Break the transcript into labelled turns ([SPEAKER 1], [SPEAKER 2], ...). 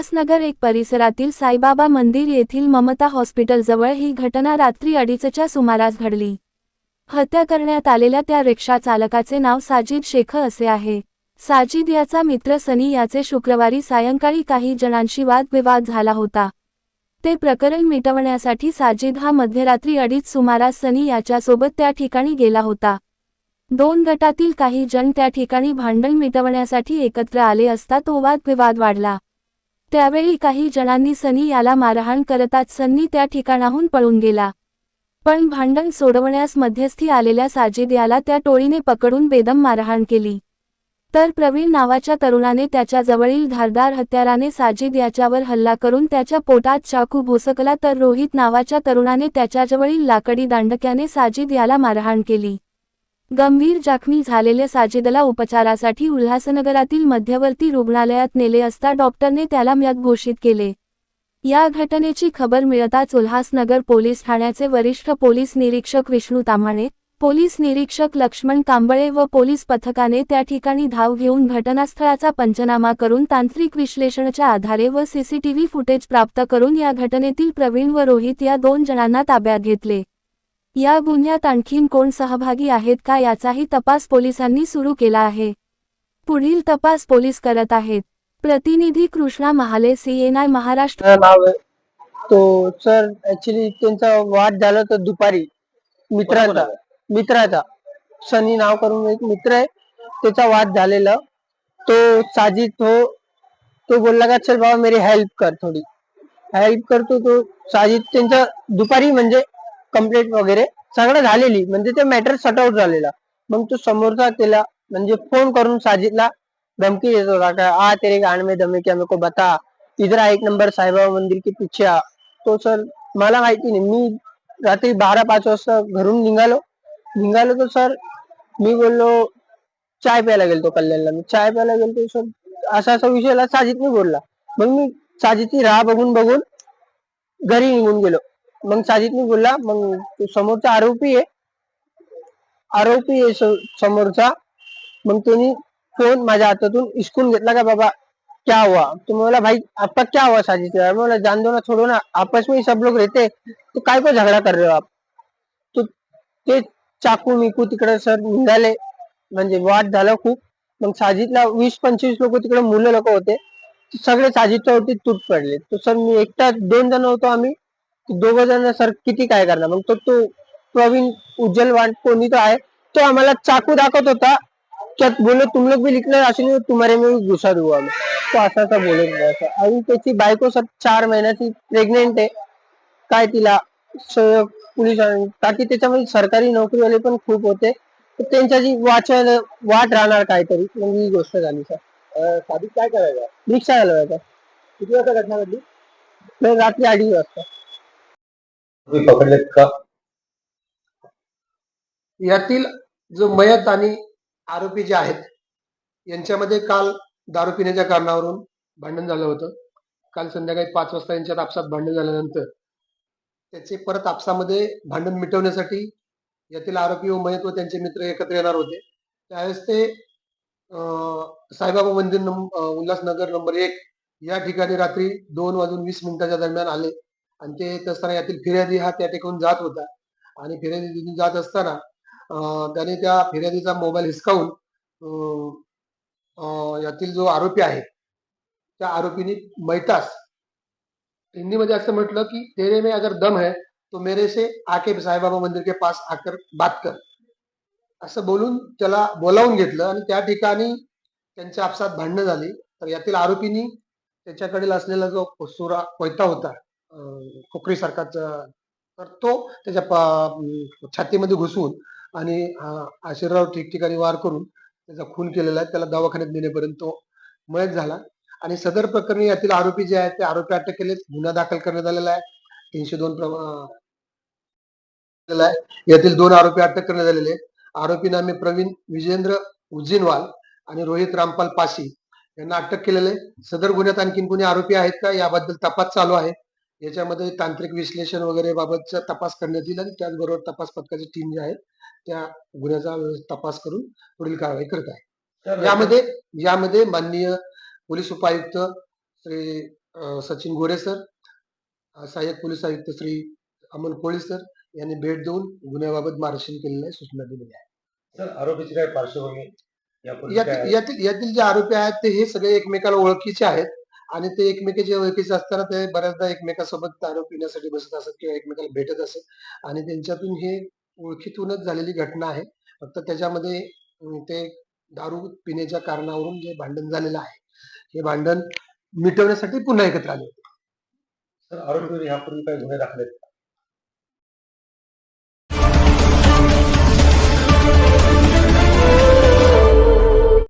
[SPEAKER 1] उल्हासनगर एक परिसरातील साईबाबा मंदिर येथील ममता हॉस्पिटलजवळ ही घटना रात्री अडीचच्या सुमारास घडली. हत्या करण्यात आलेल्या त्या रिक्षा चालकाचे नाव साजिद शेख असे आहे. साजिद याचा मित्र सनी याचे शुक्रवारी सायंकाळी काही जणांशी वादविवाद झाला होता. ते प्रकरण मिटवण्यासाठी साजिद हा मध्यरात्री अडीच सुमारास सनी याच्यासोबत त्या ठिकाणी गेला होता. दोन गटातील काही जण त्या ठिकाणी भांडण मिटवण्यासाठी एकत्र आले असता तो वादविवाद वाढला. त्यावेळी काही जणांनी सनी याला मारहाण करताच सन्नी त्या ठिकाणाहून पळून गेला. पण भांडण सोडवण्यास मध्यस्थी आलेल्या साजिद याला त्या टोळीने पकडून बेदम मारहाण केली. तर प्रवीण नावाच्या तरुणाने त्याच्या जवळील धारदार हत्याराने साजिद याच्यावर हल्ला करून त्याच्या पोटात चाकू भोसकला तर रोहित नावाच्या तरुणाने त्याच्याजवळील लाकडी दांडक्याने साजिद याला मारहाण केली. गंभीर जखमी झालेल्या साजिदला उपचारासाठी उल्हासनगरातील मध्यवर्ती रुग्णालयात नेले असता डॉक्टरने त्याला मृत घोषित केले. या घटनेची खबर मिळताच उल्हासनगर पोलीस ठाण्याचे वरिष्ठ पोलीस निरीक्षक विष्णू ताम्हाणे पोलीस निरीक्षक लक्ष्मण कांबळे व पोलीस पथकाने त्या ठिकाणी धाव घेऊन घटनास्थळाचा पंचनामा करून तांत्रिक विश्लेषणाच्या आधारे व सीसीटीव्ही फुटेज प्राप्त करून या घटनेतील प्रवीण व रोहित या दोन जणांना ताब्यात घेतले. या गुन्ह्यात आणखीन कोण सहभागी आहेत का याचाही तपास पोलिसांनी सुरू केला आहे. पुढील तपास पोलीस करत आहेत. प्रतिनिधी कृष्णा महाले सीएनआय महाराष्ट्र.
[SPEAKER 2] नाव आहे. तो सर ऍक्च्युली त्यांचा वाद झाला तर दुपारी. मित्राचा. मित्राचा. सनी नाव करून एक मित्र आहे. त्याचा वाद झालेला. तो साजिद तो तो बोलला का चल बाबा मेरी हेल्प कर थोडी. हेल्प करतो तो साजिद. त्यांचा दुपारी म्हणजे कंप्लेंट वगैरे सगळं झालेली. म्हणजे ते मॅटर सॉर्ट आउट झालेला. मग तो समोरचा त्याला म्हणजे फोन करून साजिदला धमकी देत होता का आ तेरे गाण में दम क्या मेरे को बता. इधर एक नंबर साईबाबा मंदिर की पिछे आ. तो सर मला माहिती नाही. मी रात्री बारा पाच वाजता घरून निघालो. निघालो तर सर मी बोललो चाय प्यायला गेलतो कल्याणला. मी चाय प्यायला गेलतो सर. असा असा विषयला साजिदने बोलला. मग मी साजिदची राह बघून बघून घरी निघून गेलो. मग साजिदने बोलला मग समोरचा आरोपी आहे. आरोपी आहे समोरचा. मग त्यांनी फोन माझ्या हातातून हिसकून घेतला का बाबा क्या हुआ? तो बोला भाई आपका क्या हुआ साजिद? से?" बोला जान दो ना छोड़ो ना आपस में ही सब लोग रहते तो काय को झगडा कर रहे हो आप? तो ते चाकू मिकू तिकडे सर निघाले म्हणजे वाद झाला खूप. मग साजिदला वीस पंचवीस लोक तिकडे मुलं लोक होते सगळे साजिदच्या वरती तूट पडले. तो सर मी एकटा दोन जण होतो आम्ही दोघ जण सर किती काय करणार? मग तो तो प्रवीण उज्ज्वल वाट कोणी तो आहे. तो आम्हाला चाकू दाखवत होता. क्या बोलो तुम लोग भी लिखले असे नाही तुम्हारे में घुसा देऊ आम्ही तो असा असा बोलत होता. आणि त्याची बायको सर चार महिन्याची प्रेग्नेंट आहे. काय तिला पोलीस ताकी त्याच्यामध्ये सरकारी नोकरीवाले पण खूप होते. तर त्यांच्याची वाचवायला वाट राहणार काहीतरी. म्हणजे ही गोष्ट झाली सर. साधित काय करायचं रिक्षा चालवायचा. किती वाजता घटना घडली? रात्री अडीच वाजता.
[SPEAKER 3] तुम्ही पकडलेत का?
[SPEAKER 4] यातील जो मयत आणि आरोपी जे आहेत यांच्यामध्ये काल दारू पिण्याच्या कारणावरून भांडण झालं होतं. काल संध्याकाळी पाच वाजता यांच्या आपसात भांडण झाल्यानंतर त्याचे परत आपसामध्ये भांडण मिटवण्यासाठी यातील आरोपी व मयत व त्यांचे मित्र एकत्र येणार होते. त्यावेळेस ते साईबाबा मंदिर नंबर उल्हासनगर नंबर एक या ठिकाणी रात्री दोन वाजून वीस मिनिटाच्या दरम्यान आले. आणि ते येत असताना यातील फिर्यादी हा त्या ठिकाणी जात होता. आणि फिर्यादी तिथून जात असताना त्याने त्या फिर्यादीचा मोबाईल हिसकावून यातील जो आरोपी आहे त्या आरोपीने मैतास. हिंदीमध्ये असं म्हटलं की तेरे में अगर दम है तो मेरे से आके साईबाबा मंदिर के पास आकर बात कर. असं बोलून त्याला बोलावून घेतलं आणि त्या ठिकाणी त्यांच्या आपसात भांडणं झाली. तर यातील आरोपींनी त्याच्याकडील असलेला जो सुरा कोयता होता कोकरी सारखाच तर तो त्याच्या छातीमध्ये घुसवून आणि आशीर्वाद ठिकठिकाणी वार करून त्याचा खून केलेला आहे. त्याला दवाखान्यात नेण्यापर्यंत तो मयत झाला. आणि सदर प्रकरणी यातील आरोपी जे आहेत ते आरोपी अटक केले गुन्हा दाखल करण्यात आलेला आहे. तीनशे दोन प्रमा- आहे. यातील दोन आरोपी अटक करण्यात आलेले आरोपी नामे प्रवीण विजेंद्र उज्जिनवाल आणि रोहित रामपाल पाशी यांना अटक केलेले सदर गुन्ह्यात आणखीन कोणी आरोपी आहेत का? याबद्दल तपास चालू आहे. याच्यामध्ये तांत्रिक विश्लेषण वगैरे बाबतचा तपास करण्यात येईल आणि त्याचबरोबर तपास पथकाची टीम जी आहे त्या गुन्ह्याचा तपास करून पुढील कारवाई करत आहे. यामध्ये यामध्ये माननीय पोलीस उपायुक्त श्री सचिन गोरे सर सहाय्यक पोलीस आयुक्त श्री अमोल कोळी सर यांनी भेट देऊन गुन्ह्याबाबत मार्गदर्शन केलेलं आहे सूचना दिलेल्या आहेत.
[SPEAKER 3] सर आरोपीची काय पार्श्वभूमी
[SPEAKER 4] यातील जे आरोपी आहेत ते हे सगळे एकमेकाला ओळखीचे आहेत. आणि ते एकमेकाचे ओळखीचे असताना ते बऱ्याचदा एकमेकासोबत दारू पिण्यासाठी बसत असत किंवा एकमेकाला भेटत असत. आणि त्यांच्यातून हे ओळखीतूनच झालेली घटना आहे. फक्त त्याच्यामध्ये अं, ते दारू पिण्याच्या कारणावरून जे भांडण झालेलं आहे हे भांडण मिटवण्यासाठी पुन्हा एकत्र आले होते.
[SPEAKER 3] सर आरोपीवर यापूर्वी काही गुन्हे दाखल आहेत?